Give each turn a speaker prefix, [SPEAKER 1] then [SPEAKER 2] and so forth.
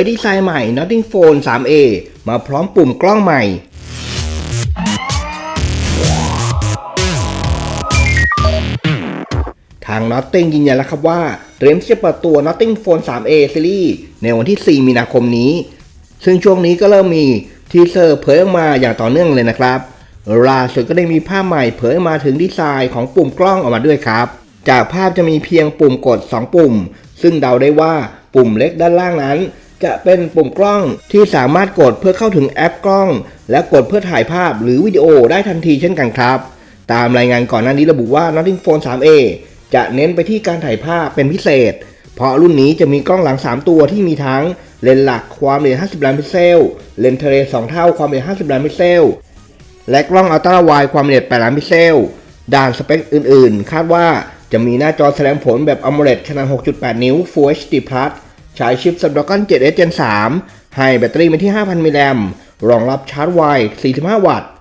[SPEAKER 1] ยดีไซน์ใหม่ Notting Phone 3A มาพร้อมปุ่มกล้องใหม่ ทาง Notting ยืนยันแล้วครับว่า เตรียมที่จะเปิดตัว Notting Phone 3A Series ในวันที่ 4 มีนาคมนี้ ซึ่งช่วงนี้ก็เริ่มมีทีเซอร์เผยออกมาอย่างต่อเนื่องเลยนะครับล่าสุดก็ได้มีภาพใหม่เผยมาถึงดีไซน์ของปุ่มกล้องออกมาด้วยครับ จากภาพจะมีเพียงปุ่มกด 2 ปุ่ม ซึ่งเดาได้ว่าปุ่มเล็กด้านล่างนั้น จะเป็นปุ่มกล้องที่สามารถกดเพื่อเข้าถึงแอปกล้อง และกดเพื่อถ่ายภาพหรือวิดีโอได้ทันทีเช่นกันครับ ตามรายงานก่อนหน้านี้ระบุว่า Notting Phone 3A จะเน้นไปที่การถ่ายภาพเป็นพิเศษ เพราะรุ่นนี้จะมีกล้องหลัง 3 ตัวที่มีทั้งเลนส์หลักความละเอียด 50 ล้านพิกเซล เลนส์เทเล2เท่าความละเอียด 50 ล้านพิกเซล และกล้องอัลตร้าไวด์ความละเอียด 8 ล้านพิกเซล ด้านสเปคอื่น ๆ คาดว่าจะมีหน้าจอแสดงผลแบบ AMOLED ขนาด 6.8 นิ้ว Full HD Plus ใช้ชิป Snapdragon 7S Gen 3 ให้แบตเตอรี่มาที่ 5,000 มิลลิแอมรองรับชาร์จไว 45 วัตต์